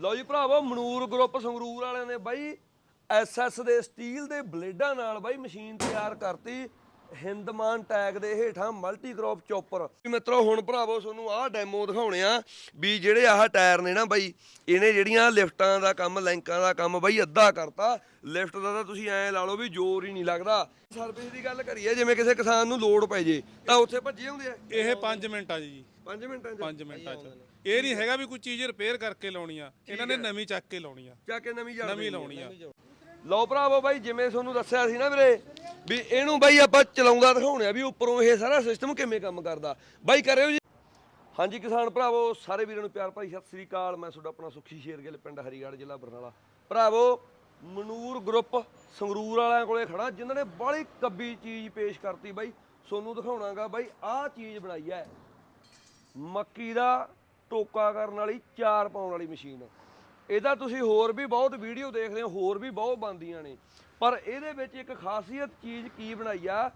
ਲਓ ਜੀ ਭਰਾਵੋ, ਮਨੂਰ ਗਰੁੱਪ ਸੰਗਰੂਰ ਵਾਲਿਆਂ ਨੇ ਬਾਈ ਐਸਐਸ ਦੇ ਸਟੀਲ ਦੇ ਬਲੇਡਾਂ ਨਾਲ ਬਾਈ ਮਸ਼ੀਨ ਤਿਆਰ ਕਰਤੀ, ਹਿੰਦਮਾਨ ਟੈਗ ਦੇ ਹੇਠਾਂ ਮਲਟੀ ਕ੍ਰੌਪ ਚੌਪਰ। ਮਿੱਤਰੋ, ਹੁਣ ਭਰਾਵੋ ਤੁਹਾਨੂੰ ਆਹ ਡੈਮੋ ਦਿਖਾਉਣੇ ਆ ਵੀ ਜਿਹੜੇ ਆਹ ਟਾਇਰ ਨੇ ਨਾ ਬਾਈ, ਇਹਨੇ ਜਿਹੜੀਆਂ ਲਿਫਟਾਂ ਦਾ ਕੰਮ, ਲੈਂਕਾਂ ਦਾ ਕੰਮ ਬਾਈ ਅੱਧਾ ਕਰਤਾ। ਲਿਫਟ ਦਾ ਤਾਂ ਤੁਸੀਂ ਐਂ ਲਾ ਲਓ ਵੀ ਜ਼ੋਰ ਹੀ ਨਹੀਂ ਲੱਗਦਾ। ਸਰਵਿਸ ਦੀ ਗੱਲ ਕਰੀਏ, ਜਿਵੇਂ ਕਿਸੇ ਕਿਸਾਨ ਨੂੰ ਲੋਡ ਪੈ ਜੇ, ਤਾਂ ਉੱਥੇ ਭੱਜੇ ਹੁੰਦੇ ਆ। ਇਹ 5 ਮਿੰਟਾਂ 'ਚ ਜੀ। 5 ਮਿੰਟਾਂ 'ਚ। 5 ਮਿੰਟਾਂ 'ਚ। ਇਹ ਨਹੀਂ ਹੈਗਾ ਵੀ ਕੋਈ ਚੀਜ਼ ਰਿਪੇਅਰ ਕਰਕੇ ਲਾਉਣੀ ਆ ਇਹਨਾਂ ਨੇ ਨਵੀਂ ਚੱਕ ਕੇ ਲਾਉਣੀ ਆ ਜਾ ਕੇ ਨਵੀਂ ਜੜ ਨਵੀਂ ਲਾਉਣੀ ਆ। ਲਓ ਭਰਾਵੋ ਬਾਈ ਜਿਵੇਂ ਤੁਹਾਨੂੰ ਦੱਸਿਆ ਸੀ ਨਾ ਵੀਰੇ ਵੀ ਇਹਨੂੰ ਬਾਈ ਆਪਾਂ ਚਲਾਉਂਦਾ ਦਿਖਾਉਣੇ ਆ ਵੀ ਉੱਪਰੋਂ ਇਹ ਸਾਰਾ ਸਿਸਟਮ ਕਿਵੇਂ ਕੰਮ ਕਰਦਾ। ਬਾਈ ਕਰਿਓ ਜੀ। ਹਾਂਜੀ ਕਿਸਾਨ ਭਰਾਵੋ ਸਾਰੇ ਵੀਰਾਂ ਨੂੰ ਪਿਆਰ ਭਰੀ ਸਤਿ ਸ੍ਰੀ ਅਕਾਲ। ਮੈਂ ਤੁਹਾਡਾ ਆਪਣਾ ਸੁਖੀ ਸ਼ੇਰਗਿੱਲ ਪਿੰਡ ਹਰੀਗੜ੍ਹ ਜ਼ਿਲ੍ਹਾ ਬਰਨਾਲਾ। ਭਰਾਵੋ ਮਨੂਰ ਗਰੁੱਪ ਸੰਗਰੂਰ ਵਾਲਿਆਂ ਕੋਲੇ ਖੜਾ ਜਿਨ੍ਹਾਂ ਨੇ ਬਾਹਲੀ ਕੱਬੀ ਚੀਜ਼ ਪੇਸ਼ ਕਰਤੀ ਬਾਈ। ਤੁਹਾਨੂੰ ਦਿਖਾਉਣਾਗਾ ਬਾਈ ਆਹ ਚੀਜ਼ ਬਣਾਈ ਹੈ। ਮੱਕੀ ਦਾ ਟੋਕਾ ਕਰਨ ਵਾਲੀ ਚਾਰ ਪਾਉਣ ਵਾਲੀ ਮਸ਼ੀਨ। ਇਹਦਾ ਤੁਸੀਂ ਹੋਰ ਵੀ ਬਹੁਤ ਵੀਡੀਓ ਦੇਖਦੇ ਹੋ, ਹੋਰ ਵੀ ਬਹੁਤ ਬਣਦੀਆਂ ਨੇ। ਪਰ ਇਹਦੇ ਵਿੱਚ ਇੱਕ ਖਾਸੀਅਤ ਚੀਜ਼ ਕੀ ਬਣਾਈ ਆ?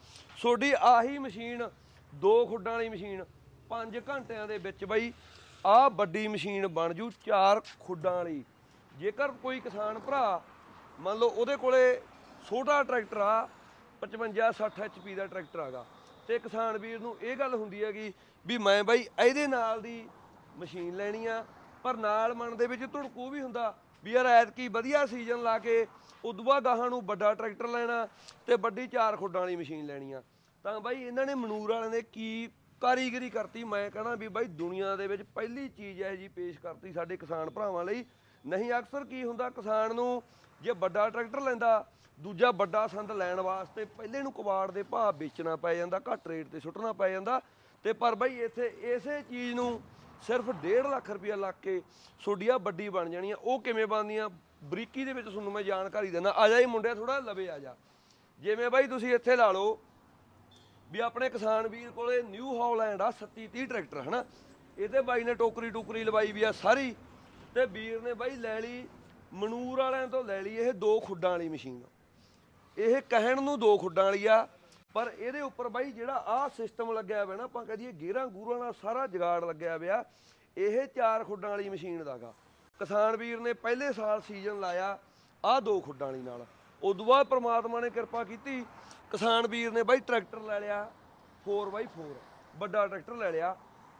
ਤੁਹਾਡੀ ਆਹੀ ਮਸ਼ੀਨ, ਦੋ ਖੁੱਡਾਂ ਵਾਲੀ ਮਸ਼ੀਨ 5 ਘੰਟਿਆਂ ਦੇ ਵਿੱਚ ਬਈ ਆਹ ਵੱਡੀ ਮਸ਼ੀਨ ਬਣ ਜੂ ਚਾਰ ਖੁੱਡਾਂ ਵਾਲੀ। ਜੇਕਰ ਕੋਈ ਕਿਸਾਨ ਭਰਾ, ਮੰਨ ਲਓ ਉਹਦੇ ਕੋਲੇ ਛੋਟਾ ਟਰੈਕਟਰ ਆ 55 60 HP ਦਾ ਟਰੈਕਟਰ ਆਗਾ ਤੇ ਕਿਸਾਨ ਵੀਰ ਨੂੰ ਇਹ ਗੱਲ ਹੁੰਦੀ ਹੈਗੀ ਵੀ ਮੈਂ ਬਾਈ ਇਹਦੇ ਨਾਲ ਦੀ ਮਸ਼ੀਨ ਲੈਣੀ ਆ, ਪਰ ਨਾਲ ਮਨ ਦੇ ਵਿੱਚ ਧੜਕੂ ਵੀ ਹੁੰਦਾ ਵੀ ਯਾਰ ਐਤਕੀ ਵਧੀਆ ਸੀਜ਼ਨ ਲਾ ਕੇ ਉਦੋਂ ਬਾਅਦ ਗਾਹਾਂ ਨੂੰ ਵੱਡਾ ਟਰੈਕਟਰ ਲੈਣਾ ਤੇ ਵੱਡੀ ਚਾਰ ਖੁੱਡਾਂ ਵਾਲੀ ਮਸ਼ੀਨ ਲੈਣੀ ਆ। ਤਾਂ ਬਾਈ ਇਹਨਾਂ ਨੇ ਮਨੂਰ ਵਾਲਿਆਂ ਨੇ ਕੀ ਕਾਰੀਗਰੀ ਕਰਤੀ? ਮੈਂ ਕਹਣਾ ਵੀ ਬਾਈ ਦੁਨੀਆ ਦੇ ਵਿੱਚ ਪਹਿਲੀ ਚੀਜ਼ ਇਹ ਜੀ ਪੇਸ਼ ਕਰਤੀ ਸਾਡੇ ਕਿਸਾਨ ਭਰਾਵਾਂ ਲਈ। ਨਹੀਂ, ਅਕਸਰ ਕੀ ਹੁੰਦਾ ਕਿਸਾਨ ਨੂੰ ਜੇ ਵੱਡਾ ਟਰੈਕਟਰ ਲੈਂਦਾ, ਦੂਜਾ ਵੱਡਾ ਸੰਦ ਲੈਣ ਵਾਸਤੇ ਪਹਿਲੇ ਨੂੰ ਕਬਾੜ ਦੇ ਭਾਅ ਵੇਚਣਾ ਪੈ ਜਾਂਦਾ, ਘੱਟ ਰੇਟ ਤੇ ਸੁੱਟਣਾ ਪੈ ਜਾਂਦਾ। ਤੇ ਪਰ ਬਾਈ ਇੱਥੇ ਇਸੇ ਚੀਜ਼ ਨੂੰ ਸਿਰਫ 1.5 ਲੱਖ ਰੁਪਇਆ ਲੱਗ ਕੇ ਸੋਡੀਆਂ ਵੱਡੀ ਬਣ ਜਾਣੀਆਂ, ਉਹ ਕਿਵੇਂ ਬਣਦੀਆਂ? ਬਰੀਕੀ ਦੇ ਵਿੱਚ ਤੁਹਾਨੂੰ ਮੈਂ ਜਾਣਕਾਰੀ ਦਿੰਦਾ। ਆ ਜਾ ਇਹ ਮੁੰਡਿਆ ਥੋੜਾ ਲਵੇ ਆ ਜਾ। ਜਿਵੇਂ ਬਾਈ ਤੁਸੀਂ ਇੱਥੇ ਲਾ ਲਓ ਵੀ ਆਪਣੇ ਕਿਸਾਨ ਵੀਰ ਕੋਲੇ ਨਿਊ ਹਾਲੈਂਡ ਆ 3730 ਟਰੈਕਟਰ, ਹਨਾ? ਇਹਦੇ ਬਾਈ ਨੇ ਟੋਕਰੀ ਟੋਕਰੀ ਲਵਾਈ ਵੀ ਆ ਸਾਰੀ, ਤੇ ਵੀਰ ਨੇ ਬਾਈ ਲੈ ਲਈ ਮਨੂਰ ਵਾਲਿਆਂ ਤੋਂ ਲੈ ਲਈ ਇਹ ਦੋ ਖੁੱਡਾਂ ਵਾਲੀ ਮਸ਼ੀਨ। ਇਹ ਕਹਿਣ ਨੂੰ ਦੋ ਖੁੱਡਾਂ ਵਾਲੀ ਆ, ਪਰ ਇਹਦੇ ਉੱਪਰ ਬਾਈ ਜਿਹੜਾ ਆਹ ਸਿਸਟਮ ਲੱਗਿਆ ਹੋਇਆ ਨਾ, ਆਪਾਂ ਕਹਦੀਏ ਗੇਰਾਂ ਗੂਰਾਂ ਦਾ ਸਾਰਾ ਜਗਾੜ ਲੱਗਿਆ ਹੋਇਆ ਇਹ ਚਾਰ ਖੁੱਡਾਂ ਵਾਲੀ ਮਸ਼ੀਨ ਦਾਗਾ ਕਿਸਾਨ ਵੀਰ ਨੇ ਪਹਿਲੇ ਸਾਲ ਸੀਜ਼ਨ ਲਾਇਆ ਆਹ ਦੋ ਖੁੱਡਾਂ ਵਾਲੀ ਨਾਲ। ਉਦੋਂ ਬਾਅਦ ਪ੍ਰਮਾਤਮਾ ਨੇ ਕਿਰਪਾ ਕੀਤੀ, ਕਿਸਾਨ ਵੀਰ ਨੇ ਬਾਈ ਟਰੈਕਟਰ ਲੈ ਲਿਆ 4x4 ਵੱਡਾ ਟਰੈਕਟਰ ਲੈ ਲਿਆ।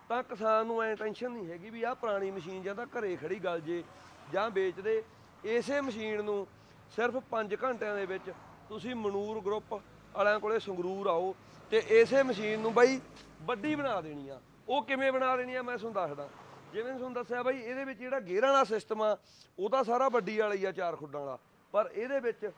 ਤਾਂ ਕਿਸਾਨ ਨੂੰ ਐ ਟੈਨਸ਼ਨ ਨਹੀਂ ਹੈਗੀ ਵੀ ਆਹ ਪੁਰਾਣੀ ਮਸ਼ੀਨ ਜਾਂ ਤਾਂ ਘਰੇ ਖੜੀ ਗਲ ਜੇ ਜਾਂ ਵੇਚਦੇ ਇਸੇ ਮਸ਼ੀਨ ਨੂੰ ਸਿਰਫ 5 ਘੰਟਿਆਂ ਦੇ ਵਿੱਚ ਤੁਸੀਂ ਮਨੂਰ ਗਰੁੱਪ ਵਾਲਿਆਂ ਕੋਲੇ ਸੰਗਰੂਰ ਆਓ ਤੇ ਇਸੇ ਮਸ਼ੀਨ ਨੂੰ ਬਾਈ ਵੱਡੀ ਬਣਾ ਦੇਣੀ ਆ। ਉਹ ਕਿਵੇਂ ਬਣਾ ਦੇਣੀ ਆ ਮੈਂ ਤੁਹਾਨੂੰ ਦੱਸਦਾ। ਜਿਵੇਂ ਤੁਹਾਨੂੰ ਦੱਸਿਆ ਬਾਈ, ਇਹਦੇ ਵਿੱਚ ਜਿਹੜਾ ਗੇਅਰਾਂ ਵਾਲਾ ਸਿਸਟਮ ਆ, ਉਹ ਤਾਂ ਸਾਰਾ ਵੱਡੀ ਵਾਲਾ ਹੀ ਆ, ਚਾਰ ਖੁੱਡਾਂ ਵਾਲਾ। ਪਰ ਇਹਦੇ ਵਿੱਚ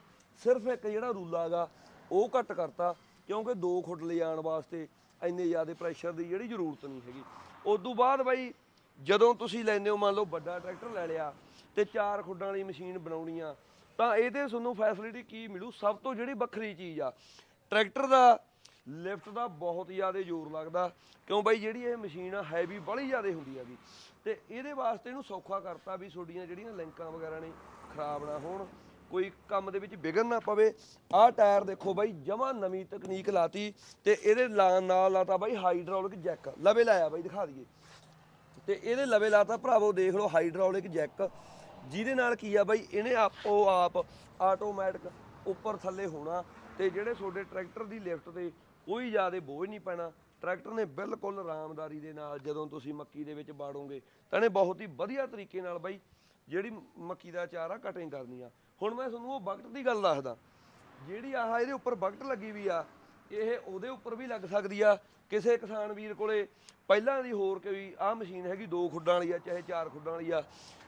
ਸਿਰਫ ਇੱਕ ਜਿਹੜਾ ਰੂਲਾ ਹੈਗਾ ਉਹ ਘੱਟ ਕਰਤਾ, ਕਿਉਂਕਿ ਦੋ ਖੁੱਡ ਲਿਜਾਣ ਵਾਸਤੇ ਇੰਨੇ ਜ਼ਿਆਦਾ ਪ੍ਰੈਸ਼ਰ ਦੀ ਜਿਹੜੀ ਜ਼ਰੂਰਤ ਨਹੀਂ ਹੈਗੀ। ਉਸ ਤੋਂ ਬਾਅਦ ਬਾਈ, ਜਦੋਂ ਤੁਸੀਂ ਲੈਂਦੇ ਹੋ, ਮੰਨ ਲਓ ਵੱਡਾ ਟਰੈਕਟਰ ਲੈ ਲਿਆ ਤੇ ਚਾਰ ਖੁੱਡਾਂ ਵਾਲੀ ਮਸ਼ੀਨ ਬਣਾਉਣੀ ਆ ਤਾਂ ਇਹਦੇ ਤੁਹਾਨੂੰ ਫੈਸਿਲਿਟੀ ਕੀ ਮਿਲੂ? ਸਭ ਤੋਂ ਜਿਹੜੀ ਵੱਖਰੀ ਚੀਜ਼ ਆ, ਟਰੈਕਟਰ ਦਾ ਲਿਫਟ ਦਾ ਬਹੁਤ ਜ਼ਿਆਦਾ ਜ਼ੋਰ ਲੱਗਦਾ, ਕਿਉਂ ਬਾਈ ਜਿਹੜੀ ਇਹ ਮਸ਼ੀਨ ਆ ਹੈਵੀ ਬੜੀ ਜ਼ਿਆਦਾ ਹੁੰਦੀ ਆ ਵੀ ਤੇ ਇਹਦੇ ਵਾਸਤੇ ਇਹਨੂੰ ਸੌਖਾ ਕਰਤਾ ਵੀ ਤੁਹਾਡੀਆਂ ਜਿਹੜੀਆਂ ਲਿੰਕਾਂ ਵਗੈਰਾ ਨੇ ਖਰਾਬ ਨਾ ਹੋਣ, ਕੋਈ ਕੰਮ ਦੇ ਵਿੱਚ ਵਿਗਨ ਨਾ ਪਵੇ। ਆਹ ਟਾਇਰ ਦੇਖੋ ਬਾਈ, ਜਮਾ ਨਵੀਂ ਤਕਨੀਕ ਲਾਤੀ ਤੇ ਇਹਦੇ ਲਾ- ਨਾਲ ਲਾਤਾ ਬਾਈ ਹਾਈਡ੍ਰੋਲਿਕ ਜੈਕ ਲਵੇ ਲਾਇਆ ਬਾਈ, ਦਿਖਾ ਦਈਏ। ਤੇ ਇਹਦੇ ਲਵੇ ਲਾਤਾ, ਭਰਾਵੋ, ਦੇਖ ਲਓ ਹਾਈਡ੍ਰੋਲਿਕ ਜੈਕ ਜਿਹਦੇ ਨਾਲ ਕੀ ਆ ਬਾਈ, ਇਹਨੇ ਆਪੋ ਆਪ ਆਟੋਮੈਟਿਕ ਉੱਪਰ ਥੱਲੇ ਹੋਣਾ ਤੇ ਜਿਹੜੇ ਤੁਹਾਡੇ ਟਰੈਕਟਰ ਦੀ ਲਿਫਟ ਤੇ ਕੋਈ ਜ਼ਿਆਦਾ ਬੋਝ ਨਹੀਂ ਪੈਣਾ। ਟਰੈਕਟਰ ਨੇ ਬਿਲਕੁਲ ਆਰਾਮਦਾਰੀ ਦੇ ਨਾਲ ਜਦੋਂ ਤੁਸੀਂ ਮੱਕੀ ਦੇ ਵਿੱਚ ਬਾੜੋਗੇ ਤਾਂ ਇਹਨੇ ਬਹੁਤ ਹੀ ਵਧੀਆ ਤਰੀਕੇ ਨਾਲ ਬਾਈ ਜਿਹੜੀ ਮੱਕੀ ਦਾ ਚਾਰ ਆ ਕਟਿੰਗ ਕਰਨੀ ਆ। ਹੁਣ ਮੈਂ ਤੁਹਾਨੂੰ ਉਹ ਬਕਟ ਦੀ ਗੱਲ ਦੱਸਦਾ। ਜਿਹੜੀ ਆਹ ਇਹਦੇ ਉੱਪਰ ਬਕਟ ਲੱਗੀ ਵੀ ਆ, ਇਹ ਉਹਦੇ ਉੱਪਰ ਵੀ ਲੱਗ ਸਕਦੀ ਆ। ਕਿਸੇ ਕਿਸਾਨ ਵੀਰ ਕੋਲੇ ਪਹਿਲਾਂ ਦੀ ਹੋਰ ਕੋਈ ਆਹ ਮਸ਼ੀਨ ਹੈਗੀ, ਦੋ ਖੁੱਡਾਂ ਵਾਲੀ ਆ, ਚਾਹੇ ਚਾਰ ਖੁੱਡਾਂ ਵਾਲੀ ਆ।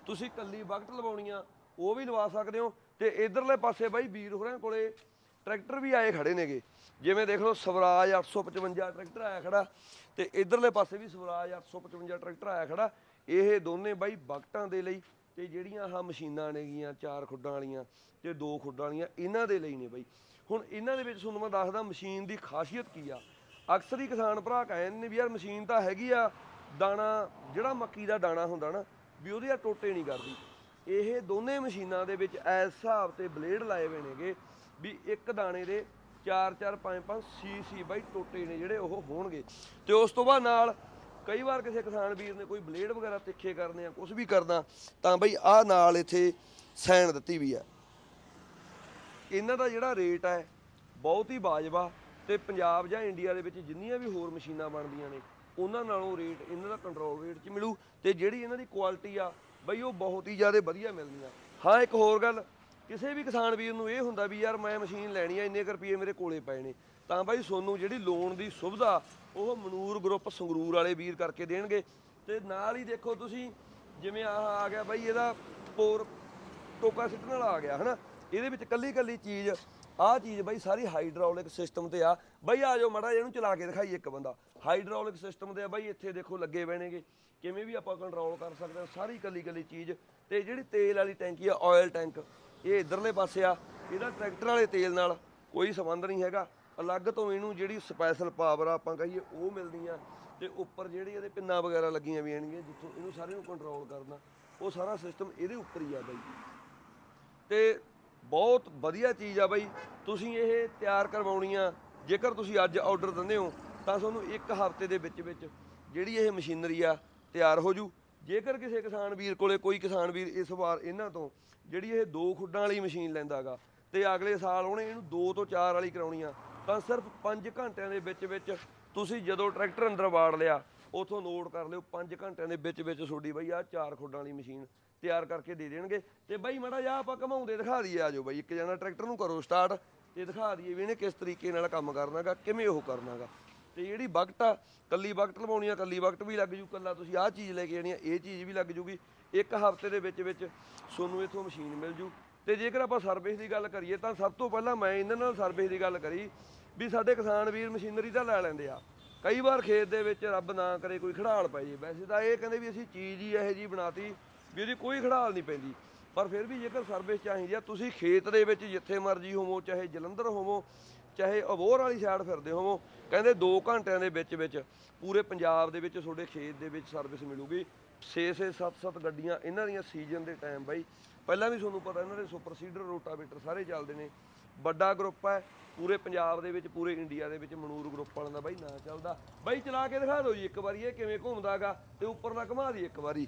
ਤੁਸੀਂ ਕੱਲੀ ਬਕਟ ਲਵਾਉਣੀ ਆ, ਉਹ ਵੀ ਲਵਾ ਸਕਦੇ ਹੋ। ਤੇ ਇਧਰਲੇ ਪਾਸੇ ਬਾਈ ਵੀਰ ਹੋਰਾਂ ਕੋਲੇ ਟਰੈਕਟਰ ਵੀ ਆਏ ਖੜੇ ਨੇਗੇ। ਜਿਵੇਂ ਦੇਖ ਲਓ ਸਵਰਾਜ 855 ਟਰੈਕਟਰ ਆਇਆ ਖੜਾ ਤੇ ਇਧਰਲੇ ਪਾਸੇ ਵੀ ਸਵਰਾਜ 855 ਟਰੈਕਟਰ ਆਇਆ ਖੜਾ। ਇਹ ਦੋਨੇ ਬਾਈ ਬਕਟਾਂ ਦੇ ਲਈ ਤੇ ਜਿਹੜੀਆਂ ਆਹ ਮਸ਼ੀਨਾਂ ਨੇਗੀਆਂ, ਚਾਰ ਖੁੱਡਾਂ ਵਾਲੀਆਂ ਤੇ ਦੋ ਖੁੱਡਾਂ ਵਾਲੀਆਂ, ਇਹਨਾਂ ਦੇ ਲਈ ਨੇ ਬਾਈ। ਹੁਣ ਇਹਨਾਂ ਦੇ ਵਿੱਚ ਤੁਹਾਨੂੰ ਮੈਂ ਦੱਸਦਾ ਮਸ਼ੀਨ ਦੀ ਖਾਸੀਅਤ ਕੀ ਆ। ਅਕਸਰ ਹੀ ਕਿਸਾਨ ਭਰਾ ਕਹਿੰਦੇ ਨੇ ਵੀ ਯਾਰ ਮਸ਼ੀਨ ਤਾਂ ਹੈਗੀ ਆ, ਦਾਣਾ, ਜਿਹੜਾ ਮੱਕੀ ਦਾ ਦਾਣਾ ਹੁੰਦਾ ਨਾ ਵੀ ਉਹਦੇ ਆ ਟੋਟੇ ਨਹੀਂ ਕਰਦੀ। ਇਹ ਦੋਨੇ ਮਸ਼ੀਨਾਂ ਦੇ ਵਿੱਚ ਐਸ ਹਿਸਾਬ ਤੇ ਬਲੇਡ ਲਾਏ ਹੋਏ ਨੇਗੇ ਵੀ ਇੱਕ ਦਾਣੇ ਦੇ 4 4 5 5 ਸੀ ਸੀ ਬਾਈ ਟੋਟੇ ਨੇ ਜਿਹੜੇ ਉਹ ਹੋਣਗੇ। ਤੇ ਉਸ ਤੋਂ ਬਾਅਦ ਨਾਲ ਕਈ ਵਾਰ ਕਿਸੇ ਕਿਸਾਨ ਵੀਰ ਨੇ ਕੋਈ ਬਲੇਡ ਵਗੈਰਾ ਤਿੱਖੇ ਕਰਨੇ ਆ ਕੁਝ ਵੀ ਕਰਨਾ, ਤਾਂ ਬਈ ਆਹ ਨਾਲ ਇੱਥੇ ਸੈਣ ਦਿੱਤੀ ਵੀ ਆ। ਇਹਨਾਂ ਦਾ ਜਿਹੜਾ ਰੇਟ ਹੈ ਬਹੁਤ ਹੀ ਵਾਜਬਾ ਤੇ ਪੰਜਾਬ ਜਾਂ ਇੰਡੀਆ ਦੇ ਵਿੱਚ ਜਿੰਨੀਆਂ ਵੀ ਹੋਰ ਮਸ਼ੀਨਾਂ ਬਣਦੀਆਂ ਨੇ ਉਹਨਾਂ ਨਾਲੋਂ ਰੇਟ, ਇਹਨਾਂ ਦਾ ਕੰਟਰੋਲ ਰੇਟ 'ਚ ਮਿਲੂ ਤੇ ਜਿਹੜੀ ਇਹਨਾਂ ਦੀ ਕੁਆਲਿਟੀ ਆ, ਬਈ ਉਹ ਬਹੁਤ ਹੀ ਜ਼ਿਆਦਾ ਵਧੀਆ ਮਿਲਦੀ ਆ। ਹਾਂ, ਇੱਕ ਹੋਰ ਗੱਲ, ਕਿਸੇ ਵੀ ਕਿਸਾਨ ਵੀਰ ਨੂੰ ਇਹ ਹੁੰਦਾ ਵੀ ਯਾਰ ਮੈਂ ਮਸ਼ੀਨ ਲੈਣੀ ਆ, ਇੰਨੇ ਕੁ ਰੁਪਏ ਮੇਰੇ ਕੋਲੇ ਪਏ ਨੇ, ਤਾਂ ਬਾਈ ਸੋਨੂੰ ਜਿਹੜੀ ਲੋਨ ਦੀ ਸੁਵਿਧਾ, ਉਹ ਮਨੂਰ ਗਰੁੱਪ ਸੰਗਰੂਰ ਵਾਲੇ ਵੀਰ ਕਰਕੇ ਦੇਣਗੇ। ਤੇ ਨਾਲ ਹੀ ਦੇਖੋ ਤੁਸੀਂ, ਜਿਵੇਂ ਆਹ ਆ ਗਿਆ ਬਾਈ ਇਹਦਾ ਪੋਰ ਟੋਕਾ ਸਿੱਟਣ ਵਾਲਾ ਆ ਗਿਆ, ਹਨਾ? ਇਹਦੇ ਵਿੱਚ ਕੱਲੀ ਕੱਲੀ ਚੀਜ਼, ਆਹ ਚੀਜ਼ ਬਾਈ ਸਾਰੀ ਹਾਈਡ੍ਰੋਲਿਕ ਸਿਸਟਮ ਤੇ ਆ। ਬਾਈ ਆ ਜਾਓ ਮੜਾ ਇਹਨੂੰ ਚਲਾ ਕੇ ਦਿਖਾਈ ਇੱਕ ਬੰਦਾ। ਹਾਈਡ੍ਰੋਲਿਕ ਸਿਸਟਮ ਦੇ ਆ ਬਾਈ, ਇੱਥੇ ਦੇਖੋ ਲੱਗੇ ਹੋਏ ਨੇਗੇ। ਕਿਵੇਂ ਵੀ ਆਪਾਂ ਕੰਟਰੋਲ ਕਰ ਸਕਦੇ ਹਾਂ, ਸਾਰੀ ਕੱਲੀ ਕੱਲੀ ਚੀਜ਼। ਤੇ ਜਿਹੜੀ ਤੇਲ ਵਾਲੀ ਟੈਂਕੀ ਆ ਆਇਲ ਟੈਂਕ ਇਹ ਇਧਰਲੇ ਪਾਸੇ ਆ। ਇਹਦਾ ਟਰੈਕਟਰ ਵਾਲੇ ਤੇਲ ਨਾਲ ਕੋਈ ਸੰਬੰਧ ਨਹੀਂ ਹੈਗਾ। ਅਲੱਗ ਤੋਂ ਇਹਨੂੰ ਜਿਹੜੀ ਸਪੈਸ਼ਲ ਪਾਵਰ ਆਪਾਂ ਕਹੀਏ, ਉਹ ਮਿਲਦੀ ਆ। ਤੇ ਉੱਪਰ ਜਿਹੜੀ ਇਹਦੇ ਪਿੰਨਾਂ ਵਗੈਰਾ ਲੱਗੀਆਂ ਵੀ ਆਣਗੀਆਂ ਜਿੱਥੋਂ ਇਹਨੂੰ ਸਾਰੇ ਨੂੰ ਕੰਟਰੋਲ ਕਰਨਾ, ਉਹ ਸਾਰਾ ਸਿਸਟਮ ਇਹਦੇ ਉੱਪਰ ਹੀ ਆ ਬਾਈ। ਤੇ ਬਹੁਤ ਵਧੀਆ ਚੀਜ਼ ਆ ਬਾਈ। ਤੁਸੀਂ ਇਹ ਤਿਆਰ ਕਰਵਾਉਣੀ ਆ। ਜੇਕਰ ਤੁਸੀਂ ਅੱਜ ਆਰਡਰ ਦਿੰਦੇ ਹੋ ਤਾਂ ਤੁਹਾਨੂੰ ਇੱਕ ਹਫ਼ਤੇ ਦੇ ਵਿੱਚ ਵਿੱਚ ਜਿਹੜੀ ਇਹ ਮਸ਼ੀਨਰੀ ਆ ਤਿਆਰ ਹੋ ਜੂ। ਜੇਕਰ ਕਿਸੇ ਕਿਸਾਨ ਵੀਰ ਕੋਲੇ ਕੋਈ ਕਿਸਾਨ ਵੀਰ ਇਸ ਵਾਰ ਇਹਨਾਂ ਤੋਂ ਜਿਹੜੀ ਇਹ ਦੋ ਖੁੱਡਾਂ ਵਾਲੀ ਮਸ਼ੀਨ ਲੈਂਦਾਗਾ ਤੇ ਅਗਲੇ ਸਾਲ ਉਹਨੇ ਇਹਨੂੰ ਦੋ ਤੋਂ ਚਾਰ ਵਾਲੀ ਕਰਾਉਣੀ ਆ ਤਾਂ ਸਿਰਫ 5 ਘੰਟਿਆਂ ਦੇ ਵਿੱਚ ਵਿੱਚ ਤੁਸੀਂ ਜਦੋਂ ਟਰੈਕਟਰ ਅੰਦਰ ਵਾੜ ਲਿਆ, ਉਥੋਂ ਨੋਟ ਕਰ ਲਿਓ 5 ਘੰਟਿਆਂ ਦੇ ਵਿੱਚ ਵਿੱਚ ਤੁਹਾਡੀ ਬਈ ਆ ਚਾਰ ਖੁੱਡਾਂ ਵਾਲੀ ਮਸ਼ੀਨ ਤਿਆਰ ਕਰਕੇ ਦੇ ਦੇਣਗੇ। ਤੇ ਬਾਈ ਮੜਾ ਜਾ ਆਪਾਂ ਘਮਾਉਂਦੇ ਦਿਖਾ ਦਈਏ ਆਜੋ ਬਾਈ, ਇੱਕ ਜਣਾ ਟਰੈਕਟਰ ਨੂੰ ਕਰੋ ਸਟਾਰਟ ਤੇ ਦਿਖਾ ਦਈਏ ਵੀ ਇਹਨੇ ਕਿਸ ਤਰੀਕੇ ਨਾਲ ਕੰਮ ਕਰਨਾਗਾ ਕਿਵੇਂ ਉਹ ਕਰਨਾਗਾ ਤੇ ਜਿਹੜੀ ਬਕਟ ਆ, ਕੱਲੀ ਬਕਟ ਲਵਾਉਣੀ ਆ, ਕੱਲੀ ਬਕਟ ਵੀ ਲੱਗ ਜੂ, ਕੱਲਾ ਤੁਸੀਂ ਆਹ ਚੀਜ਼ ਲੈ ਕੇ ਜਾਣੀ ਆ, ਇਹ ਚੀਜ਼ ਵੀ ਲੱਗ ਜੂਗੀ। ਇੱਕ ਹਫ਼ਤੇ ਦੇ ਵਿੱਚ ਵਿੱਚ ਤੁਹਾਨੂੰ ਇਥੋਂ ਮਸ਼ੀਨ ਮਿਲ ਜੂ। ਤੇ ਜੇਕਰ ਆਪਾਂ ਸਰਵਿਸ ਦੀ ਗੱਲ ਕਰੀਏ ਤਾਂ ਸਭ ਤੋਂ ਪਹਿਲਾਂ ਮੈਂ ਇਹਨਾਂ ਨਾਲ ਸਰਵਿਸ ਦੀ ਗੱਲ ਕਰੀ ਵੀ ਸਾਡੇ ਕਿਸਾਨ ਵੀਰ ਮਸ਼ੀਨਰੀ ਤਾਂ ਲੈ ਲੈਂਦੇ ਆ। ਕਈ ਵਾਰ ਖੇਤ ਦੇ ਵਿੱਚ ਰੱਬ ਨਾ ਕਰੇ, ਕੋਈ ਖੜਾਲ ਪੈ ਜੇ। ਵੈਸੇ ਤਾਂ ਇਹ ਕਹਿੰਦੇ ਵੀ ਅਸੀਂ ਚੀਜ਼ ਹੀ ਇਹੋ ਜੀ ਬਣਾਤੀ ਵੀ ਇਹਦੀ ਕੋਈ ਖੜਾਲ ਨਹੀਂ ਪੈਂਦੀ। ਪਰ ਫਿਰ ਵੀ ਜੇਕਰ ਸਰਵਿਸ ਚਾਹੀਦੀ ਆ, ਤੁਸੀਂ ਖੇਤ ਦੇ ਵਿੱਚ ਜਿੱਥੇ ਮਰਜ਼ੀ ਹੋਵੋ, ਚਾਹੇ ਜਲੰਧਰ ਹੋਵੋ ਚਾਹੇ ਅਬੋਹਰ ਵਾਲੀ ਸਾਈਡ ਫਿਰਦੇ ਹੋਵੋ, ਕਹਿੰਦੇ 2 ਘੰਟਿਆਂ ਦੇ ਵਿੱਚ ਵਿੱਚ ਪੂਰੇ ਪੰਜਾਬ ਦੇ ਵਿੱਚ ਤੁਹਾਡੇ ਖੇਤ ਦੇ ਵਿੱਚ ਸਰਵਿਸ ਮਿਲੂਗੀ। 6-6 7-7 ਗੱਡੀਆਂ ਇਹਨਾਂ ਦੀਆਂ ਸੀਜ਼ਨ ਦੇ ਟਾਈਮ ਬਾਈ। ਪਹਿਲਾਂ ਵੀ ਤੁਹਾਨੂੰ ਪਤਾ ਇਹਨਾਂ ਦੇ ਸੁਪਰ ਸੀਡਰ ਰੋਟਾਵੇਟਰ ਸਾਰੇ ਚੱਲਦੇ ਨੇ। ਵੱਡਾ ਗਰੁੱਪ ਹੈ, ਪੂਰੇ ਪੰਜਾਬ ਦੇ ਵਿੱਚ, ਪੂਰੇ ਇੰਡੀਆ ਦੇ ਵਿੱਚ ਮਨੂਰ ਗਰੁੱਪ ਵਾਲਿਆਂ ਦਾ ਬਾਈ ਨਾਂ ਚੱਲਦਾ। ਬਾਈ ਚਲਾ ਕੇ ਦਿਖਾ ਦਿਓ ਜੀ ਇੱਕ ਵਾਰੀ ਇਹ ਕਿਵੇਂ ਘੁੰਮਦਾਗਾ ਤੇ ਉੱਪਰ ਦਾ ਘੁਮਾ ਦੀ ਇੱਕ ਵਾਰੀ।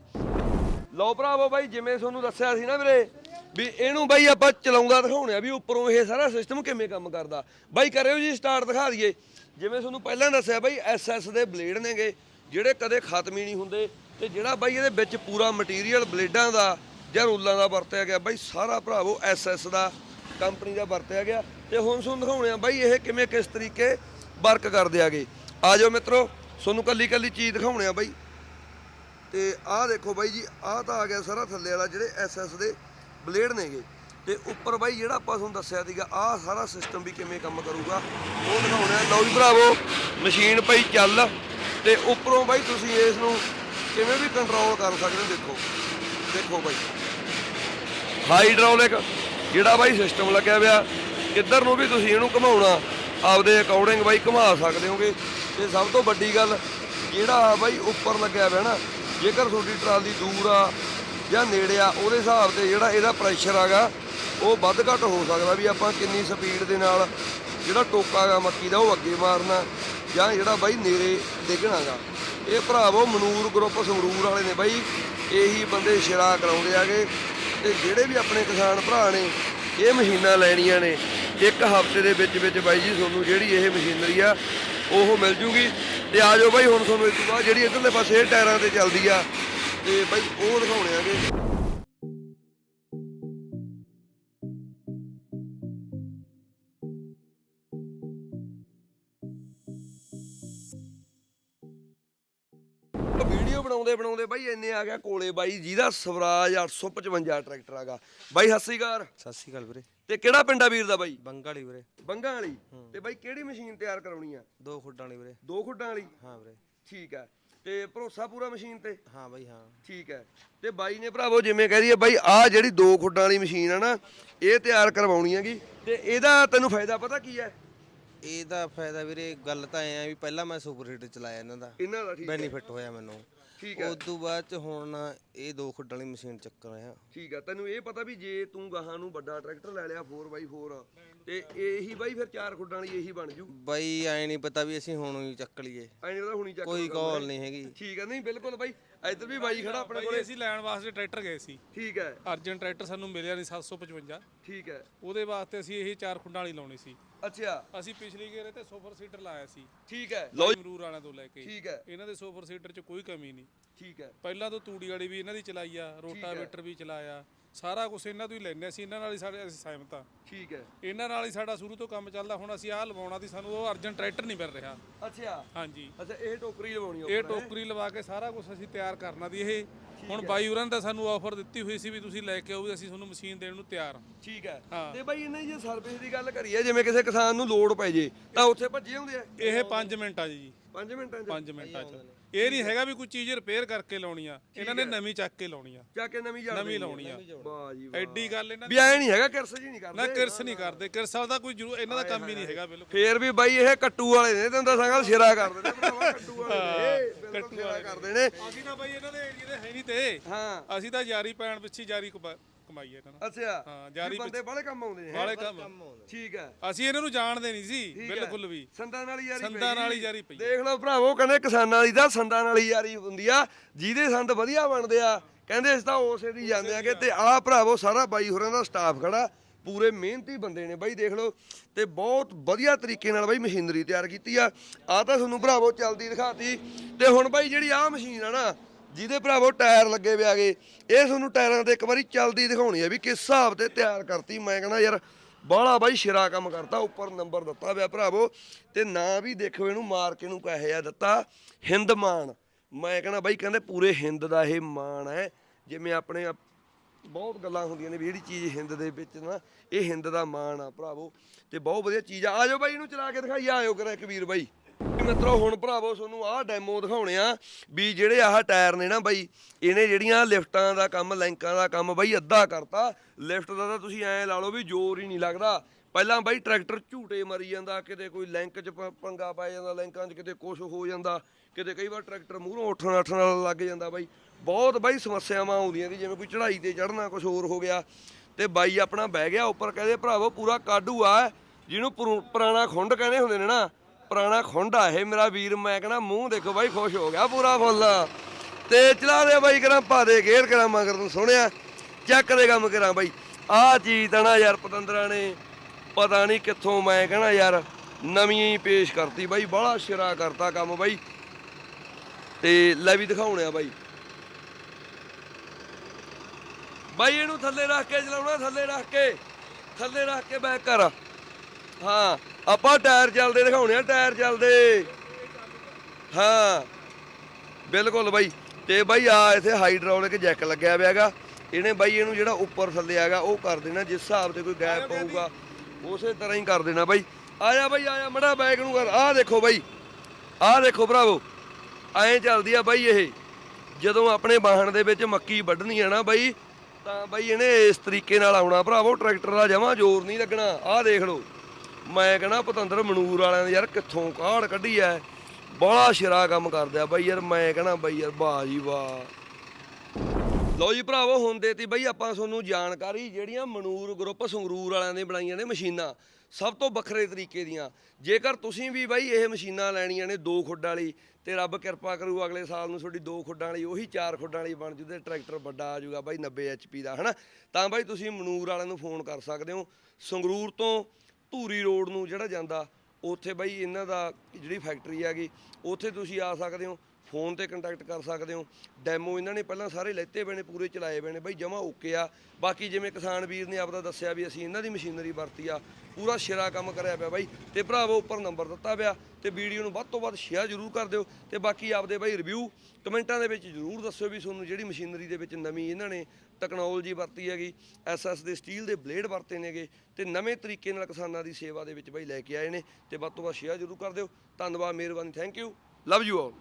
ਲਓ ਭਰਾਵੋ ਬਾਈ, ਜਿਵੇਂ ਤੁਹਾਨੂੰ ਦੱਸਿਆ ਸੀ ਨਾ ਵੀਰੇ, ਵੀ ਇਹਨੂੰ ਬਾਈ ਆਪਾਂ ਚਲਾਉਂਦਾ ਦਿਖਾਉਣੇ ਆ ਵੀ ਉੱਪਰੋਂ ਇਹ ਸਾਰਾ ਸਿਸਟਮ ਕਿਵੇਂ ਕੰਮ ਕਰਦਾ। ਬਾਈ ਕਰਿਓ ਜੀ ਸਟਾਰਟ ਦਿਖਾ ਦਈਏ। ਜਿਵੇਂ ਤੁਹਾਨੂੰ ਪਹਿਲਾਂ ਦੱਸਿਆ ਬਾਈ ਐਸਐਸ ਦੇ ਬਲੇਡ ਨੇਗੇ, ਜਿਹੜੇ ਕਦੇ ਖਤਮ ਹੀ ਨਹੀਂ ਹੁੰਦੇ ਤੇ ਜਿਹੜਾ ਬਾਈ ਇਹਦੇ ਵਿੱਚ ਪੂਰਾ ਮਟੀਰੀਅਲ ਬਲੇਡਾਂ ਦਾ ਜਾਂ ਰੋਲਾਂ ਦਾ ਵਰਤਿਆ ਗਿਆ, ਬਾਈ ਸਾਰਾ ਭਰਾਵੋ ਐਸਐਸ ਦਾ ਕੰਪਨੀ ਦਾ ਵਰਤਿਆ ਗਿਆ। ਤੇ ਹੁਣ ਤੁਹਾਨੂੰ ਦਿਖਾਉਣੇ ਆ ਬਾਈ, ਇਹ ਕਿਵੇਂ ਕਿਸ ਤਰੀਕੇ ਵਰਕ ਕਰਦੇ ਆਗੇ। ਆ ਜਾਓ ਮਿੱਤਰੋ, ਤੁਹਾਨੂੰ ਕੱਲੀ ਕੱਲੀ ਚੀਜ਼ ਦਿਖਾਉਣੇ ਆ ਬਾਈ। ਤੇ ਆਹ ਦੇਖੋ ਬਾਈ ਜੀ, ਆਹ ਤਾਂ ਆ ਗਿਆ ਸਾਰਾ ਥੱਲੇ ਵਾਲਾ ਜਿਹੜੇ ਐਸਐਸ ਦੇ ਬਲੇਡ ਨੇਗੇ। ਤੇ ਉੱਪਰ ਬਾਈ ਜਿਹੜਾ ਆਪਾਂ ਤੁਹਾਨੂੰ ਦੱਸਿਆ ਸੀਗਾ, ਆਹ ਸਾਰਾ ਸਿਸਟਮ ਵੀ ਕਿਵੇਂ ਕੰਮ ਕਰੂਗਾ, ਉਹ ਦਿਖਾਉਣਾ ਹੈ। ਲਓ ਜੀ ਭਰਾਵੋ, ਮਸ਼ੀਨ ਪਈ ਚੱਲ। ਤੇ ਉੱਪਰੋਂ ਬਾਈ ਤੁਸੀਂ ਇਸ ਨੂੰ ਕਿਵੇਂ ਵੀ ਕੰਟਰੋਲ ਕਰ ਸਕਦੇ ਹੋ, ਦੇਖੋ। ਦੇਖੋ ਬਾਈ। ਹਾਈਡ੍ਰੋਲਿਕ ਜਿਹੜਾ ਬਾਈ ਸਿਸਟਮ ਲੱਗਿਆ ਹੋਇਆ, ਕਿੱਧਰ ਨੂੰ ਵੀ ਤੁਸੀਂ ਇਹਨੂੰ ਘੁਮਾਉਣਾ, ਆਪਦੇ ਅਕੋਰਡਿੰਗ ਬਾਈ ਘੁਮਾ ਸਕਦੇ ਹੋਗੇ। ਤੇ ਸਭ ਤੋਂ ਵੱਡੀ ਗੱਲ, ਜਿਹੜਾ ਬਾਈ ਉੱਪਰ ਲੱਗਿਆ ਹੋਇਆ ਨਾ ਜੇਕਰ ਤੁਹਾਡੀ ਟਰਾਲੀ ਦੂਰ ਆ ਜਾਂ ਨੇੜੇ ਆ, ਉਹਦੇ ਹਿਸਾਬ ਤੇ ਜਿਹੜਾ ਇਹਦਾ ਪ੍ਰੈਸ਼ਰ ਆਗਾ ਉਹ ਵੱਧ ਘੱਟ ਹੋ ਸਕਦਾ ਵੀ ਆਪਾਂ ਕਿੰਨੀ ਸਪੀਡ ਦੇ ਨਾਲ ਜਿਹੜਾ ਟੋਕਾ ਗਾ ਮੱਕੀ ਦਾ, ਉਹ ਅੱਗੇ ਮਾਰਨਾ ਜਾਂ ਜਿਹੜਾ ਬਾਈ ਨੇੜੇ ਡਿੱਗਣਾਗਾ ਇਹ ਭਰਾਵੋ ਮਨੂਰ ਗਰੁੱਪ ਸੰਗਰੂਰ ਵਾਲੇ ਨੇ ਬਾਈ, ਇਹੀ ਬੰਦੇ ਸ਼ਿਰਾ ਕਰਾਉਂਦੇ ਆਗੇ ਤੇ ਜਿਹੜੇ ਵੀ ਆਪਣੇ ਕਿਸਾਨ ਭਰਾ ਨੇ, ਇਹ ਮਸ਼ੀਨਾਂ ਲੈਣੀਆਂ ਨੇ। ਇੱਕ ਹਫ਼ਤੇ ਦੇ ਵਿੱਚ ਵਿੱਚ ਬਾਈ ਜੀ ਤੁਹਾਨੂੰ ਜਿਹੜੀ ਇਹ ਮਸ਼ੀਨਰੀ ਆ, ਉਹ ਮਿਲ ਜੂਗੀ। ਤੇ ਆ ਜਾਓ ਬਾਈ, ਹੁਣ ਤੁਹਾਨੂੰ ਇਸ ਤੋਂ ਬਾਅਦ ਜਿਹੜੀ ਇਧਰਲੇ ਪਾਸੇ ਇਹ ਟਾਇਰਾਂ ਤੇ ਚੱਲਦੀ ਆ, ਤੇ ਬਾਈ ਉਹ ਦਿਖਾਉਣੇ ਆਗੇ। ਵੀਡੀਓ ਬਣਾਉਂਦੇ ਬਣਾਉਂਦੇ ਬਾਈ ਇੰਨੇ ਆ ਗਿਆ ਕੋਲੇ ਬਾਈ ਜਿਹਦਾ ਸਵਰਾਜ 855 ਟਰੈਕਟਰ ਆਗਾ ਬਾਈ, ਸਤਿ ਸ੍ਰੀ ਅਕਾਲ। ਸਤਿ ਸ਼੍ਰੀ ਅਕਾਲ ਵੀਰੇ। ਤੇ ਕਿਹੜਾ ਪਿੰਡਾ ਵੀਰ ਦਾ ਬਾਈ? ਬੰਗਾਲੀ ਵੀਰੇ। ਬੰਗਾ ਵਾਲੀ? ਤੇ ਬਾਈ ਕਿਹੜੀ ਮਸ਼ੀਨ ਤਿਆਰ ਕਰਾਉਣੀ ਆ? ਦੋ ਖੁੱਡਾਂ ਵਾਲੀ ਵੀਰੇ। ਦੋ ਖੁੱਡਾਂ ਵਾਲੀ? ਹਾਂ ਵੀਰੇ। ਠੀਕ ਹੈ ਤੇ ਭਰੋਸਾ ਪੂਰਾ ਮਸ਼ੀਨ ਤੇ? ਹਾਂ ਬਾਈ ਹਾਂ। ਠੀਕ ਹੈ ਤੇ ਬਾਈ ਨੇ ਭਰਾਵੋ ਜਿਵੇਂ ਕਹਿ ਦਈਏ ਬਾਈ ਆਹ ਜਿਹੜੀ ਦੋ ਖੁੱਡਾਂ ਵਾਲੀ ਮਸ਼ੀਨ ਆ ਨਾ ਇਹ ਤਿਆਰ ਕਰਵਾਉਣੀ ਹੈਗੀ। ਤੇ ਇਹਦਾ ਤੈਨੂੰ ਫਾਇਦਾ ਪਤਾ ਕੀ ਹੈ ਇਹਦਾ ਫਾਇਦਾ ਵੀਰੇ ਗੱਲ ਤਾਂ ਐ ਆ ਵੀ ਪਹਿਲਾਂ ਮੈਂ ਸੁਪਰ ਹੀਟਰ ਚਲਾਇਆ ਇਹਨਾਂ ਦਾ। ਇਹਨਾਂ ਦਾ ਠੀਕ ਹੈ ਬੈਨੀਫਿਟ ਹੋਇਆ ਮੈਨੂੰ। ਠੀਕ ਹੈ ਉਸ ਤੋਂ ਬਾਅਦ ਚ ਹੁਣ ਇਹ ਦੋ ਖੁੱਡਾਂ ਵਾਲੀ ਮਸ਼ੀਨ ਚੱਕਰ ਆ। ਠੀਕ ਹੈ ਤੈਨੂੰ ਇਹ ਪਤਾ ਵੀ ਜੇ ਤੂੰ ਗਾਹਾਂ ਨੂੰ ਵੱਡਾ ਟਰੈਕਟਰ ਲੈ ਲਿਆ 4x4 ਤੇ ਇਹੀ ਬਾਈ ਫਿਰ ਚਾਰ ਖੁੱਡਾਂ ਵਾਲੀ ਇਹੀ ਬਣ ਜੂ। ਬਾਈ ਐ ਨਹੀਂ ਪਤਾ ਵੀ ਅਸੀਂ ਹੁਣ ਹੀ ਚੱਕ ਲਈਏ। ਐਂ ਨਹੀਂ ਪਤਾ ਹੁਣੀ ਚੱਕ ਕੋਈ ਕਾਲ। ਨਹੀਂ ਹੈਗੀ। ਠੀਕ ਹੈ ਨਹੀਂ ਬਿਲਕੁਲ ਬਾਈ ਇੱਧਰ ਵੀ ਬਾਈ ਖੜਾ ਆਪਣੇ ਕੋਲੇ। ਅਸੀਂ ਲੈਣ ਵਾਸਤੇ ਟਰੈਕਟਰ ਗਏ ਸੀ। ਠੀਕ ਹੈ ਅਰਜਨ ਟਰੈਕਟਰ ਸਾਨੂੰ ਮਿਲਿਆ ਨਹੀਂ 755 ਠੀਕ ਹੈ ਉਹਦੇ ਵਾਸਤੇ ਅਸੀਂ ਇਹ ਚਾਰ ਖੁੰਡਾਂ ਵਾਲੀ ਲਾਉਣੀ ਸੀ। ਅੱਛਾ। ਅਸੀਂ ਪਿਛਲੀ ਗੇਰੇ ਤੇ ਸੁਪਰ ਸੀਟਰ ਲਾਇਆ ਸੀ। ਠੀਕ ਹੈ। ਮਰੂਰ ਵਾਲਿਆਂ ਤੋਂ ਲੈ ਕੇ। ਠੀਕ ਹੈ। ਇਹਨਾਂ ਦੇ ਸੁਪਰ ਸੀਟਰ 'ਚ ਕੋਈ ਕਮੀ ਨਹੀਂ। ਠੀਕ ਹੈ। ਪਹਿਲਾਂ ਤੋਂ ਤੂੜੀ ਵਾਲੀ ਵੀ ਇਹਨਾਂ ਦੀ ਚਲਾਈ ਆ ਰੋਟਾਵੇਟਰ ਵੀ ਚਲਾਇਆ। ਸਾਰਾ ਕੁਝ ਇਹਨਾਂ ਤੋਂ ਹੀ ਲੈਂਦੇ ਸੀ ਇਹਨਾਂ ਨਾਲ ਹੀ ਸਾਡੇ ਅਸੀਂ ਸਹਿਮਤ ਆ ਠੀਕ ਹੈ। ਇਹਨਾਂ ਨਾਲ ਹੀ ਸਾਡਾ ਸ਼ੁਰੂ ਤੋਂ ਕੰਮ ਚੱਲਦਾ। ਹੁਣ ਅਸੀਂ ਆਹ ਲਵਾਉਣਾ ਦੀ ਸਾਨੂੰ ਉਹ ਅਰਜਨ ਟਰੈਕਟਰ ਨਹੀਂ ਮਿਲ ਰਿਹਾ। ਅੱਛਾ। ਹਾਂਜੀ। ਅੱਛਾ ਇਹ ਟੋਕਰੀ ਲਵਾਉਣੀ ਇਹ ਟੋਕਰੀ ਲਵਾ ਕੇ ਸਾਰਾ ਕੁਝ ਅਸੀਂ ਤਿਆਰ ਕਰਨਾ ਦੀ ਇਹ ਹੁਣ ਬਾਈ ਉਰਾਂ ਤਾਂ ਸਾਨੂੰ ਆਫਰ ਦਿੱਤੀ ਹੋਈ ਸੀ ਵੀ ਤੁਸੀਂ ਲੈ ਕੇ ਆਓ ਵੀ ਅਸੀਂ ਤੁਹਾਨੂੰ ਮਸ਼ੀਨ ਦੇਣ ਨੂੰ ਤਿਆਰ ਹਾਂ। ਠੀਕ ਹੈ। ਹਾਂ। ਤੇ ਬਾਈ ਇਹਨੇ ਜੇ ਸਰਵਿਸ ਦੀ ਗੱਲ ਕਰੀਏ ਜਿਵੇਂ ਕਿਸੇ ਕਿਸਾਨ ਨੂੰ ਲੋਡ ਪੈ ਜੇ ਤਾਂ ਉੱਥੇ ਭੱਜੇ ਹੁੰਦੇ ਆ। ਇਹ 5 ਮਿੰਟਾਂ 'ਚ ਜੀ। 5 ਮਿੰਟਾਂ 'ਚ? 5 ਮਿੰਟਾਂ 'ਚ। ਇਹ ਨਹੀਂ ਹੈਗਾ ਵੀ ਕੋਈ ਚੀਜ਼ ਰਿਪੇਅਰ ਕਰਕੇ ਲਾਉਣੀ ਆ। ਇਹਨਾਂ ਨੇ ਨਵੀਂ ਚੱਕ ਕੇ ਲਾਉਣੀ ਆ। ਜਾ ਕੇ ਨਵੀਂ ਜਾਣ ਨਵੀਂ ਲਾਉਣੀ ਆ। ਵਾਹ ਜੀ ਵਾਹ। ਐਡੀ ਗੱਲ ਇਹਨਾਂ ਵੀ ਐ ਨਹੀਂ ਹੈਗਾ ਕਿਰਸ ਜੀ ਨਹੀਂ ਨਾ ਕਰਦੇ। ਕਿਰਸ ਨਹੀਂ ਕਰਦੇ। ਕਿਰਸਾ ਦਾ ਕੋਈ ਜ਼ਰੂਰ ਇਹਨਾਂ ਦਾ ਕੰਮ ਹੀ ਨਹੀਂ ਹੈਗਾ ਬਿਲਕੁਲ। ਫੇਰ ਵੀ ਬਾਈ ਇਹ ਕੱਟੂ ਵਾਲੇ ਨੇ ਤੈਨੂੰ ਦੱਸਾਂਗਾ ਸ਼ੇਰਾ ਕਰਦੇ ਨੇ ਭਰਾਵਾ ਕੱਟੂ ਵਾਲੇ ਨੇ। ਬਿਲਕੁਲ ਸ਼ੇਰਾ ਕਰਦੇ ਨੇ। ਅਸੀਂ ਤਾਂ ਬਾਈ ਇਹਨਾਂ ਦੇ ਏਰੀਏ ਦੇ ਹੈ ਨਹੀਂ ਤੇ। ਹਾਂ। ਅਸੀਂ ਤਾਂ ਯਾਰੀ ਪੈਣ ਪਿੱਛੇ ਕਮਾ- ਕਮਾਈ ਹੈ ਇਹਨਾਂ ਨਾਲ ਅੱਛਾ। ਹਾਂ, ਜਾਰੀ ਵੀ ਬੰਦੇ ਬਾਹਲੇ ਕੰਮ ਆਉਂਦੇ ਨੇ ਹੈਂ? ਵਾਲੇ ਕੰਮ। ਠੀਕ ਹੈ। ਅਸੀਂ ਇਹਨਾਂ ਨੂੰ ਜਾਣਦੇ ਨਹੀਂ ਸੀ ਠੀਕ ਹੈ। ਬਿਲਕੁਲ ਵੀ। ਸੰਦਾਂ ਨਾਲ ਹੀ ਯਾਰੀ ਸੰਦਾਂ ਪਈ ਨਾਲ। ਹੀ ਯਾਰੀ ਪਈ। ਦੇਖ ਲਓ ਭਰਾਵੋ ਕਹਿੰਦੇ ਕਿਸਾਨਾਂ ਦੀ ਤਾਂ ਸੰਦਾਂ ਨਾਲ ਹੀ ਯਾਰੀ ਹੁੰਦੀ ਆ। ਜਿਹਦੇ ਸੰਦ ਵਧੀਆ ਬਣਦੇ ਆ ਕਹਿੰਦੇ ਇਸ ਤਾਂ ਉਸੇ ਦੀ ਜਾਂਦੇ ਆਗੇ। ਤੇ ਆਹ ਭਰਾਵੋ ਸਾਰਾ ਬਾਈ ਹੋਰਾਂ ਦਾ ਸਟਾਫ ਖੜਾ। ਪੂਰੇ ਮਿਹਨਤੀ ਬੰਦੇ ਨੇ ਬਾਈ ਦੇਖ ਲਓ। ਤੇ ਬਹੁਤ ਵਧੀਆ ਤਰੀਕੇ ਨਾਲ ਬਾਈ ਮਸ਼ੀਨਰੀ ਤਿਆਰ ਕੀਤੀ ਆ। ਆ ਤਾਂ ਤੁਹਾਨੂੰ ਭਰਾਵੋ ਚੱਲਦੀ ਦਿਖਾਤੀ। ਤੇ ਹੁਣ ਬਾਈ ਜਿਹੜੀ ਆਹ ਮਸ਼ੀਨ ਆ ਨਾ ਜਿਹਦੇ ਭਰਾਵੋ ਟਾਇਰ ਲੱਗੇ ਵੇ ਆਗੇ, ਇਹ ਤੁਹਾਨੂੰ ਟਾਇਰਾਂ ਤੇ ਇੱਕ ਵਾਰੀ ਚੱਲਦੀ ਦਿਖਾਉਣੀ ਹੈ ਵੀ ਕਿਸ ਹਿਸਾਬ ਤੇ ਤਿਆਰ ਕਰਤੀ। ਮੈਂ ਕਹਿੰਦਾ ਯਾਰ, ਬਾਹਲਾ ਬਾਈ ਸ਼ਿਰਾ ਕੰਮ ਕਰਤਾ, ਉੱਪਰ ਨੰਬਰ ਦਿੱਤਾ ਵਿਆ ਭਰਾਵੋ। ਤੇ ਨਾਂ ਵੀ ਦੇਖੋ ਇਹਨੂੰ ਮਾਰ ਕੇ ਨੂੰ ਕਹੇ ਆ ਦਿੱਤਾ। ਹਿੰਦ ਮਾਨ। ਮੈਂ ਕਹਿੰਦਾ ਬਾਈ ਕਹਿੰਦੇ ਪੂਰੇ ਹਿੰਦ ਦਾ ਇਹ ਮਾਣ ਹੈ। ਜਿਵੇਂ ਆਪਣੇ ਆਪ- ਬਹੁਤ ਗੱਲਾਂ ਹੁੰਦੀਆਂ ਨੇ ਵੀ ਜਿਹੜੀ ਚੀਜ਼ ਹਿੰਦ ਦੇ ਵਿੱਚ ਨਾ, ਇਹ ਹਿੰਦ ਦਾ ਮਾਣ ਆ ਭਰਾਵੋ। ਤੇ ਬਹੁਤ ਵਧੀਆ ਚੀਜ਼ ਆ। ਆਜੋ ਬਾਈ ਇਹਨੂੰ ਚਲਾ ਕੇ ਦਿਖਾਈ ਆਇਓ ਕਰਾ ਕਬੀਰ ਬਾਈ। ਮਿੱਤਰੋ, ਹੁਣ ਭਰਾਵੋ ਤੁਹਾਨੂੰ ਆਹ ਡੈਮੋ ਦਿਖਾਉਣੇ ਆ ਵੀ ਜਿਹੜੇ ਆਹ ਟਾਇਰ ਨੇ ਨਾ ਬਾਈ, ਇਹਨੇ ਜਿਹੜੀਆਂ ਲਿਫਟਾਂ ਦਾ ਕੰਮ, ਲੈਂਕਾਂ ਦਾ ਕੰਮ ਬਾਈ ਅੱਧਾ ਕਰਤਾ। ਲਿਫਟ ਦਾ ਤਾਂ ਤੁਸੀਂ ਐਂ ਲਾ ਲਓ ਵੀ ਜ਼ੋਰ ਹੀ ਨਹੀਂ ਲੱਗਦਾ। ਪਹਿਲਾਂ ਬਾਈ ਟਰੈਕਟਰ ਝੂਟੇ ਮਰੀ ਜਾਂਦਾ, ਕਿਤੇ ਕੋਈ ਲੈਂਕ 'ਚ ਪ- ਪੰਗਾ ਪੈ ਜਾਂਦਾ, ਲੈਂਕਾਂ 'ਚ ਕਿਤੇ ਕੁਝ ਹੋ ਜਾਂਦਾ, ਕਿਤੇ ਕਈ ਵਾਰ ਟਰੈਕਟਰ ਮੂਹਰੋਂ ਉੱਠਣ ਅੱਠਣ ਨਾਲ ਲੱਗ ਜਾਂਦਾ ਬਾਈ। ਬਹੁਤ ਬਾਈ ਸਮੱਸਿਆਵਾਂ ਆਉਂਦੀਆਂ ਦੀ ਜਿਵੇਂ ਕੋਈ ਚੜ੍ਹਾਈ ਤੇ ਚੜ੍ਹਨਾ ਕੁਝ ਹੋਰ ਹੋ ਗਿਆ। ਤੇ ਬਾਈ ਆਪਣਾ ਬਹਿ ਗਿਆ, ਉੱਪਰ ਕਹਿੰਦੇ ਭਰਾਵੋ ਪੂਰਾ ਕਾਡੂ ਆ ਜਿਹਨੂੰ ਪੁਰੂ- ਪੁਰਾਣਾ ਖੁੰਡ ਕਹਿੰਦੇ ਹੁੰਦੇ ਨੇ ਨਾ ਪੁਰਾਣਾ ਖੁੰਡਾ ਇਹ ਮੇਰਾ ਵੀਰ, ਮੈਂ ਕਹਿੰਦਾ ਮੂੰਹ ਦੇਖੋ ਬਾਈ, ਖੁਸ਼ ਹੋ ਗਿਆ ਪੂਰਾ ਫੁੱਲ। ਤੇ ਚਲਾ ਦੇ ਬਾਈ ਕਰਾਂ, ਪਾ ਦੇ ਗੇਰ ਕਰਾਂ, ਮਗਰ ਨੂੰ ਸੋਹਣਿਆ। ਚੱਕ ਦੇ ਕੰਮ ਕਰਾਂ ਬਾਈ। ਆਹ ਚੀਜ਼ ਤਾਂ ਨਾ ਯਾਰ ਪਤੰਦਰਾਂ ਨੇ ਪਤਾ ਨਹੀਂ ਕਿੱਥੋਂ ਮੈਂ ਕਹਿੰਦਾ ਯਾਰ ਨਵੀਂ ਪੇਸ਼ ਕਰਤੀ ਬਾਈ ਬੜਾ ਸ਼ਿਰਾ ਕਰਤਾ ਕੰਮ ਬਾਈ। ਤੇ ਲੈ ਵੀ ਦਿਖਾਉਣੇ ਆ ਬਾਈ। ਬਾਈ ਇਹਨੂੰ ਥੱਲੇ ਰੱਖ ਕੇ ਚਲਾਉਣਾ, ਥੱਲੇ ਰੱਖ ਕੇ, ਥੱਲੇ ਰੱਖ ਕੇ ਬੈਕ ਕਰ। ਹਾਂ। ਆਪਾਂ ਟਾਇਰ ਚੱਲਦੇ ਦਿਖਾਉਣੇ ਆ ਟਾਇਰ ਚੱਲਦੇ। ਹਾਂ ਬਿਲਕੁਲ ਬਾਈ। ਤੇ ਬਾਈ ਆ ਇੱਥੇ ਹਾਈਡ੍ਰੋਲਿਕ ਜੈਕ ਲੱਗਿਆ ਹੋਇਆ ਹੈਗਾ। ਇਹਨੇ ਬਾਈ ਇਹਨੂੰ ਜਿਹੜਾ ਉੱਪਰ ਥੱਲੇ ਹੈਗਾ ਉਹ ਕਰ ਦੇਣਾ ਜਿਸ ਹਿਸਾਬ ਤੇ ਕੋਈ ਗੈਪ ਪਊਗਾ ਉਸੇ ਤਰ੍ਹਾਂ ਹੀ ਕਰ ਦੇਣਾ ਬਾਈ। ਆਇਆ ਬਾਈ ਆਇਆ ਮੜਾ ਬੈਗ ਨੂੰ ਕਰ। ਆਹ ਦੇਖੋ ਬਾਈ ਆਹ ਦੇਖੋ ਭਰਾਵੋ ਐਂ ਚੱਲਦੀ ਆ ਬਾਈ ਇਹ। ਜਦੋਂ ਆਪਣੇ ਵਾਹਣ ਦੇ ਵਿੱਚ ਮੱਕੀ ਵੱਢਣੀ ਆ ਨਾ ਬਾਈ ਤਾਂ ਬਾਈ ਇਹਨੇ ਇਸ ਤਰੀਕੇ ਨਾਲ ਆਉਣਾ ਭਰਾਵੋ ਟਰੈਕਟਰ ਦਾ ਜਮਾ ਜ਼ੋਰ ਨਹੀਂ ਲੱਗਣਾ। ਆਹ ਦੇਖ ਲਓ। ਮੈਂ ਕਹਣਾ ਪਤੰਦਰ ਮਨੂਰ ਵਾਲਿਆਂ ਨੇ ਯਾਰ ਕਿੱਥੋਂ ਕਾੜ ਕੱਢੀ ਐ? ਬੜਾ ਸ਼ਿਰਾ ਕੰਮ ਕਰਦੇ ਆ ਬਾਈ ਯਾਰ, ਮੈਂ ਕਹਣਾ ਬਾਈ ਯਾਰ, ਵਾਹ ਜੀ ਵਾਹ। ਲਓ ਜੀ ਭਰਾਵੋ ਹੁੰਦੇ ਦੇਤੀ ਬਾਈ ਆਪਾਂ ਤੁਹਾਨੂੰ ਜਾਣਕਾਰੀ ਜਿਹੜੀਆਂ ਮਨੂਰ ਗਰੁੱਪ ਸੰਗਰੂਰ ਵਾਲਿਆਂ ਨੇ ਬਣਾਈਆਂ ਨੇ ਮਸ਼ੀਨਾਂ, ਸਭ ਤੋਂ ਵੱਖਰੇ ਤਰੀਕੇ ਦੀਆਂ। ਜੇਕਰ ਤੁਸੀਂ ਵੀ ਬਾਈ ਇਹ ਮਸ਼ੀਨਾਂ ਲੈਣੀਆਂ ਨੇ ਦੋ ਖੁੱਡਾਂ ਵਾਲੀ, ਤੇ ਰੱਬ ਕਿਰਪਾ ਕਰੂ ਅਗਲੇ ਸਾਲ ਨੂੰ ਤੁਹਾਡੀ ਦੋ ਖੁੱਡਾਂ ਵਾਲੀ, ਉਹੀ ਚਾਰ ਖੁੱਡਾਂ ਵਾਲੀ ਬਣ ਜੂ ਤੇ ਟਰੈਕਟਰ ਵੱਡਾ ਆ ਜਾਊਗਾ ਬਾਈ 90 HP ਦਾ, ਹਨਾ? ਤਾਂ ਬਾਈ ਤੁਸੀਂ ਮਨੂਰ ਵਾਲਿਆਂ ਨੂੰ ਫੋਨ ਕਰ ਸਕਦੇ ਹੋ। ਸੰਗਰੂਰ ਤੋਂ ਧੂਰੀ ਰੋਡ ਨੂੰ ਜਿਹੜਾ ਜਾਂਦਾ, ਉੱਥੇ ਬਾਈ ਇਹਨਾਂ ਦਾ ਜਿਹੜੀ ਫੈਕਟਰੀ ਹੈਗੀ, ਉੱਥੇ ਤੁਸੀਂ ਆ ਸਕਦੇ ਹੋ। ਫੋਨ ਤੇ ਕੰਟੈਕਟ ਕਰ ਸਕਦੇ ਹੋ। ਡੈਮੋ ਇਹਨਾਂ ਨੇ ਪਹਿਲਾਂ ਸਾਰੇ ਲੈਤੇ ਪਏ ਨੇ, ਪੂਰੇ ਚਲਾਏ ਪਏ ਨੇ। ਬਾਈ ਜਮਾ ਓਕੇ ਆ। ਬਾਕੀ ਜਿਵੇਂ ਕਿਸਾਨ ਵੀਰ ਨੇ ਆਪਦਾ ਦੱਸਿਆ ਵੀ ਅਸੀਂ ਇਹਨਾਂ ਦੀ ਮਸ਼ੀਨਰੀ ਵਰਤੀ ਆ, ਪੂਰਾ ਸ਼ਿਰਾ ਕੰਮ ਕਰਿਆ ਪਿਆ ਬਾਈ। ਤੇ ਭਰਾਵੋ, ਉੱਪਰ ਨੰਬਰ ਦਿੱਤਾ ਪਿਆ। ਤੇ ਵੀਡੀਓ ਨੂੰ ਵੱਧ ਤੋਂ ਵੱਧ ਸ਼ੇਅਰ ਜ਼ਰੂਰ ਕਰ ਦਿਓ। ਤੇ ਬਾਕੀ ਆਪਦੇ ਬਾਈ ਰਿਵਿਊ ਕਮੈਂਟਾਂ ਦੇ ਵਿੱਚ ਜ਼ਰੂਰ ਦੱਸਿਓ ਵੀ ਤੁਹਾਨੂੰ ਜਿਹੜੀ ਮਸ਼ੀਨਰੀ ਦੇ ਵਿੱਚ ਨਵੀਂ ਇਹਨਾਂ ਨੇ ਟੈਕਨੋਲੋਜੀ ਵਰਤੀ ਹੈਗੀ ਐਸਐਸ ਦੇ ਸਟੀਲ ਦੇ ਬਲੇਡ ਵਰਤੇ ਨੇਗੇ। ਤੇ ਨਵੇਂ ਤਰੀਕੇ ਨਾਲ ਕਿਸਾਨਾਂ ਦੀ ਸੇਵਾ ਦੇ ਵਿੱਚ ਬਾਈ ਲੈ ਕੇ ਆਏ ਨੇ। ਤੇ ਵੱਧ ਤੋਂ ਵੱਧ ਸ਼ੇਅਰ ਜ਼ਰੂਰ ਕਰ ਦਿਓ। ਧੰਨਵਾਦ, ਮਿਹਰਬਾਨੀ thank you love you all